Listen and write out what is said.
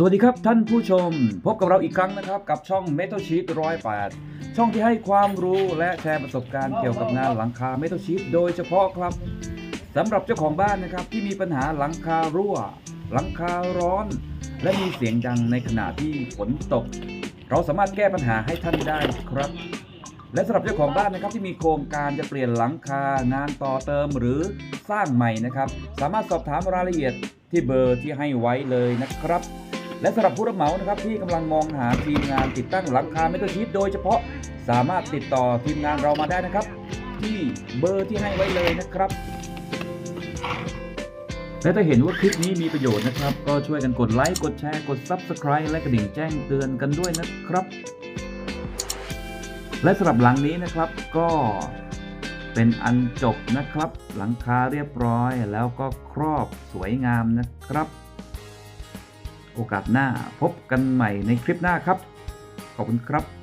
สวัสดีครับท่านผู้ชม พบกับเราอีกครั้งนะครับ กับช่อง Metal Sheet 108 ช่องที่ให้ความรู้และแชร์ประสบการณ์เกี่ยวกับงานหลังคา Metal Sheet โดยเฉพาะครับสำหรับเจ้าของบ้านนะครับที่มีปัญหาหลังคารั่ว หลังคาร้อน และมีเสียงดังในขณะที่ฝนตก เราสามารถแก้ปัญหาให้ท่านได้ครับ และสำหรับเจ้าของบ้านนะครับที่มีโครงการจะเปลี่ยนหลังคางานต่อเติมหรือสร้างใหม่นะครับ สามารถสอบถามรายละเอียดที่เบอร์ที่ให้ไว้เลยนะครับ และสำหรับผู้รับเหมานะครับที่กำลังมองหาทีมงานติดตั้งหลังคาเมทัลชีตโดยเฉพาะสามารถติดต่อทีมงานเรามาได้นะครับ ที่เบอร์ที่ให้ไว้เลยนะครับและถ้าเห็นว่าคลิปนี้มีประโยชน์นะครับ ก็ช่วยกันกดไลค์กดแชร์กด Subscribe และกระดิ่งแจ้งเตือนกันด้วยนะครับ และสำหรับหลังนี้นะครับก็เป็นอันจบนะครับ หลังคาเรียบร้อยแล้วก็ครอบสวยงามนะครับ โอกาสหน้าพบกันใหม่ในคลิปหน้าครับ ขอบคุณครับ